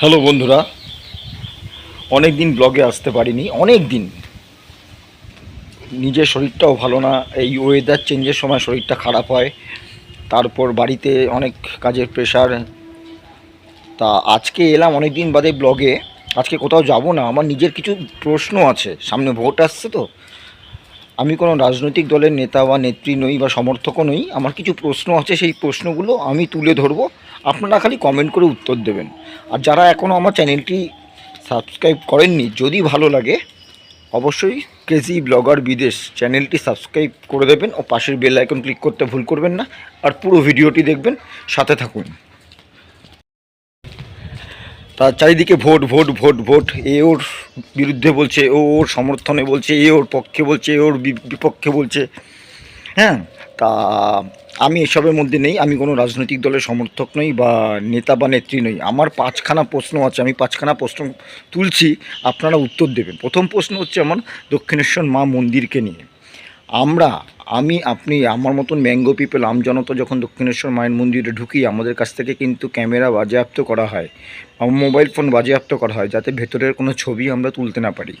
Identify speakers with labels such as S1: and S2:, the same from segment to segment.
S1: Hello বন্ধুরা অনেক দিন ব্লগে আসতে পারিনি অনেক দিন নিজের শরীরটাও ভালো না, এই ওয়েদার চেঞ্জের সময় শরীরটা খারাপ হয়, তারপর বাড়িতে অনেক কাজের প্রেশার তা আজকে এলাম অনেক দিন বাদে ব্লগে আজকে কোথাও যাব না, আমার নিজের কিছু প্রশ্ন আছে, সামনে ভোট আসছে তো আমি কোনো রাজনৈতিক দলের নেতা বা নেত্রী নই বা সমর্থকও নই, আমার কিছু প্রশ্ন আছে, সেই প্রশ্নগুলো আমি তুলে ধরবো। আপনারা খালি কমেন্ট করে উত্তর দেবেন। আর যারা এখনও আমার চ্যানেলটি সাবস্ক্রাইব করেননি, যদি ভালো লাগে, অবশ্যই কেজি ব্লগার বিদেশ চ্যানেলটি সাবস্ক্রাইব করে দেবেন ও পাশের বেল আইকন ক্লিক করতে ভুল করবেন না। আর পুরো ভিডিওটি দেখবেন, সাথে থাকুন। তার চারিদিকে ভোট ভোট ভোট ভোট। এ ওর বিরুদ্ধে বলছে, ও ওর সমর্থনে বলছে, এ ওর পক্ষে বলছে, এ ওর বিপক্ষে বলছে। হ্যাঁ তা আমি এসবের মধ্যে নেই। আমি কোনো রাজনৈতিক দলের সমর্থক নই বা নেতা বা নেত্রী নই। আমার পাঁচখানা প্রশ্ন আছে, আমি পাঁচখানা প্রশ্ন তুলছি, আপনারা উত্তর দেবেন। প্রথম প্রশ্ন হচ্ছে আমার দক্ষিণেশ্বর মা মন্দিরকে নিয়ে। আমরা আমি, আপনি, আমার মতন ম্যাঙ্গো পিপল আমজনতা যখন দক্ষিণেশ্বর মায়ের মন্দিরে ঢুকি, আমাদের কাছ থেকে কিন্তু ক্যামেরা বাজেয়াপ্ত করা হয় আমার মোবাইল ফোন বাজেয়াপ্ত করা হয় যাতে ভেতরের কোনো ছবি আমরা তুলতে না পারি।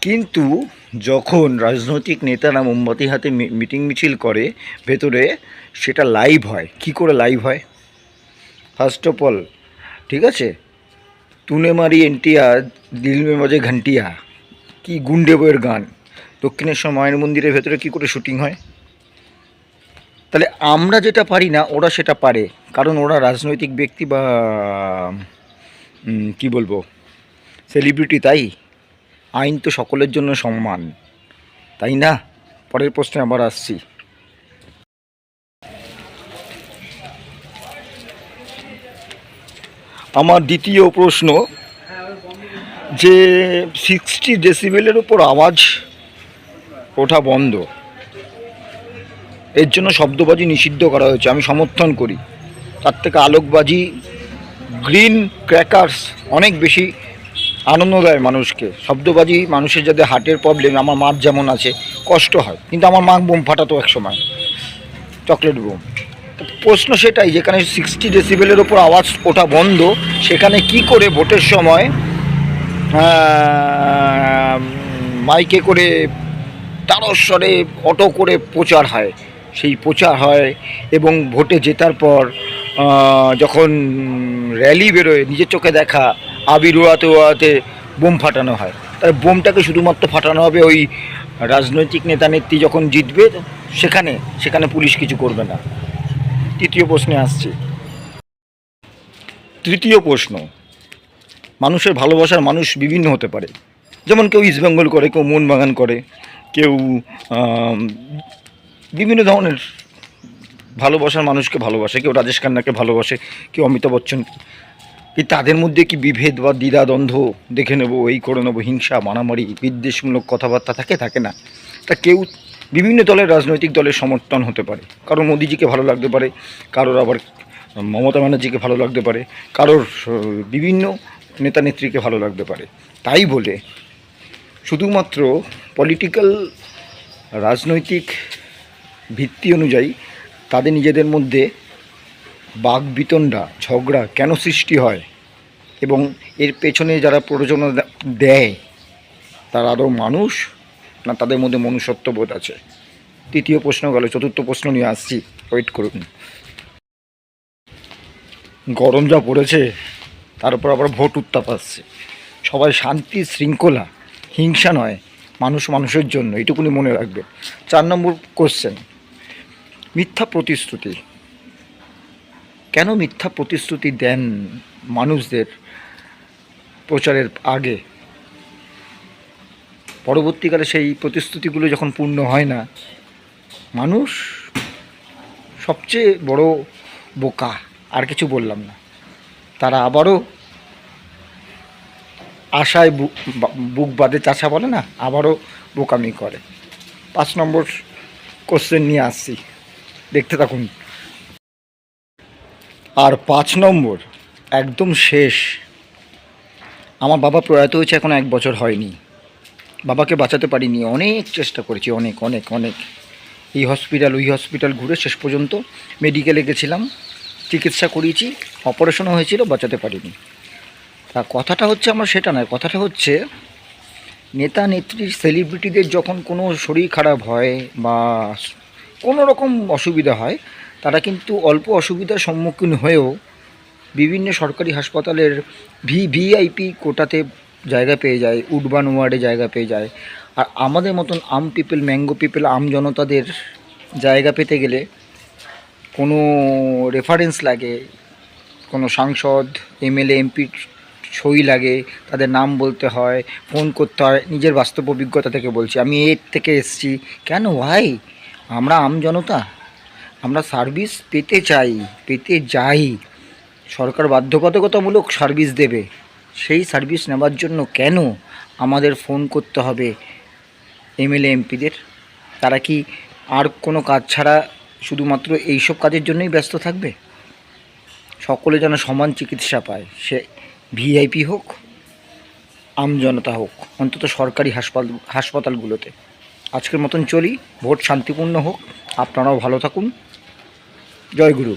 S1: কিন্তু যখন রাজনৈতিক নেতারা মোমবাতি হাতে মিটিং মিছিল করে ভেতরে, সেটা লাইভ হয়। কি করে লাইভ হয়? ফার্স্ট অফ অল ঠিক আছে? তুনে মারি এনটিয়া দিল মে বাজে ঘন্টিয়া কি গুন্ডে বইয়ের গান। দক্ষিণেশ্বর মায়ের মন্দিরের ভেতরে কি করে শুটিং হয়? তাহলে আমরা যেটা পারি না, ওরা সেটা পারে। কারণ ওরা রাজনৈতিক ব্যক্তি বা কি বলব? সেলিব্রিটি তাই। আইন তো সকলের জন্য সম্মান তাই না? পরের প্রশ্নে আবার আসছি। আমার দ্বিতীয় প্রশ্ন, যে সিক্সটি ডেসিবেলের উপর আওয়াজ ওঠা বন্ধ। এর জন্য শব্দবাজি নিষিদ্ধ করা হয়েছে, আমি সমর্থন করি। তার থেকে আলোকবাজি, গ্রিন ক্র্যাকার্স অনেক বেশি আনন্দ দেয় মানুষকে। শব্দবাজি মানুষের যাদের হার্টের প্রবলেম, আমার মার যেমন আছে, কষ্ট হয়। কিন্তু আমার মা বোম ফাটাতো এক সময়, চকলেট বোম। প্রশ্ন সেটাই, যেখানে সিক্সটি ডেসিবেলের ওপর আওয়াজ ওঠা বন্ধ, সেখানে কি করে ভোটের সময় মাইকে করে তারস্বরে অটো করে প্রচার হয়। সেই প্রচার হয় এবং ভোটে জেতার পর যখন র্যালি বেরোয়, নিজের চোখে দেখা, আবির ওড়াতে ওড়াতে বোম ফাটানো হয়। তার বোমটাকে শুধুমাত্র ফাটানো হবে ওই রাজনৈতিক নেতা নেত্রী যখন জিতবে, সেখানে সেখানে পুলিশ কিছু করবে না। তৃতীয় প্রশ্নে আসছি। তৃতীয় প্রশ্ন, মানুষের ভালোবাসার মানুষ বিভিন্ন হতে পারে। যেমন কেউ ইস্টবেঙ্গল করে, কেউ মোহনবাগান করে। কেউ বিভিন্ন ধরনের ভালোবাসার মানুষকে ভালোবাসে, কেউ রাজেশ খান্নাকে ভালোবাসে, কেউ অমিতাভ বচ্চন। এই তাদের মধ্যে কি বিভেদ বা দ্বিধাদ্বন্দ্ব দেখে নেব? এই করে নেব হিংসা, মারামারি, বিদ্বেষমূলক কথাবার্তা থাকে থাকে না। তা কেউ বিভিন্ন দলের রাজনৈতিক দলের সমর্থন হতে পারে। কারও মোদিজিকে ভালো লাগতে পারে, কারোর আবার মমতা ব্যানার্জিকে ভালো লাগতে পারে, কারোর বিভিন্ন নেতা নেত্রীকে ভালো লাগতে পারে। তাই বলে শুধুমাত্র পলিটিক্যাল রাজনৈতিক ভিত্তি অনুযায়ী তাদের নিজেদের মধ্যে বাঘ বিতণ্ডা ঝগড়া কেন সৃষ্টি হয় এবং এর পেছনে যারা প্ররোচনা দেয়, তারা আদৌ মানুষ না তাদের মধ্যে মনুষ্যত্ববোধ আছে? তৃতীয় প্রশ্ন গেল, চতুর্থ প্রশ্ন নিয়ে আসছি ওয়েট করুন। গরম যা পড়েছে তারপর আবার ভোট উত্তাপ আসছে। সবাই শান্তি, শৃঙ্খলা হিংসা নয়, মানুষ মানুষের জন্য এটুকুনি মনে রাখবে। চার নম্বর কোশ্চেন মিথ্যা প্রতিশ্রুতি। কেন মিথ্যা প্রতিশ্রুতি দেন মানুষদের প্রচারের আগে? পরবর্তীকালে সেই প্রতিশ্রুতিগুলো যখন পূর্ণ হয় না, মানুষ সবচেয়ে বড় বোকা, আর কিছু বললাম না। তারা আবারও আশায় বুক বাদে চাষা বলে না, আবারও বোকামি করে। পাঁচ নম্বর কোশ্চেন নিয়ে আসছি। দেখতে থাকুন। আর পাঁচ নম্বর, একদম শেষ। আমার বাবা প্রয়াত হয়েছে এখন এক বছর হয়নি। বাবাকে বাঁচাতে পারিনি, অনেক চেষ্টা করেছি, অনেক অনেক অনেক। এই হসপিটাল ওই হসপিটাল ঘুরে শেষ পর্যন্ত মেডিকেলে গেছিলাম। চিকিৎসা করিয়েছি অপারেশনও হয়েছিল, বাঁচাতে পারিনি। তা কথাটা হচ্ছে আমার সেটা নয়, কথাটা হচ্ছে নেতা, নেত্রী সেলিব্রিটিদের যখন কোনো শরীর খারাপ হয় বা কোনো রকম অসুবিধা হয়, তারা কিন্তু অল্প অসুবিধার সম্মুখীন হয়েও বিভিন্ন সরকারি হাসপাতালের ভি, ভিআইপি কোটাতে জায়গা পেয়ে যায় উডবান ওয়ার্ডে জায়গা পেয়ে যায়। আর আমাদের মতন আম পিপল, ম্যাঙ্গো পিপল, আম জনতাদের জায়গা পেতে গেলে কোনো রেফারেন্স লাগে, কোনো সাংসদ, এমএলএ, এমপি সই লাগে, তাদের নাম বলতে হয় ফোন করতে হয়, নিজের বাস্তব অভিজ্ঞতা থেকে বলছি। আমি এর থেকে এসছি। কেন? ভাই আমরা আম জনতা। আমরা সার্ভিস পেতে চাই, পেতে যাই। সরকার বাধ্যবাধকতামূলক সার্ভিস দেবে। সেই সার্ভিস নেওয়ার জন্য কেন আমাদের ফোন করতে হবে এমএলএ এমপিদের তারা কি আর কোনো কাজ ছাড়া শুধুমাত্র এইসব কাজের জন্যই ব্যস্ত থাকবে? সকলে যেন সমান চিকিৎসা পায়। সে ভিআইপি হোক আমজনতা হোক, অন্তত সরকারি হাসপাতাল, হাসপাতালগুলোতে। আজকের মতন চলি, ভোট শান্তিপূর্ণ হোক, আপনারাও ভালো থাকুন। জয় গুরু।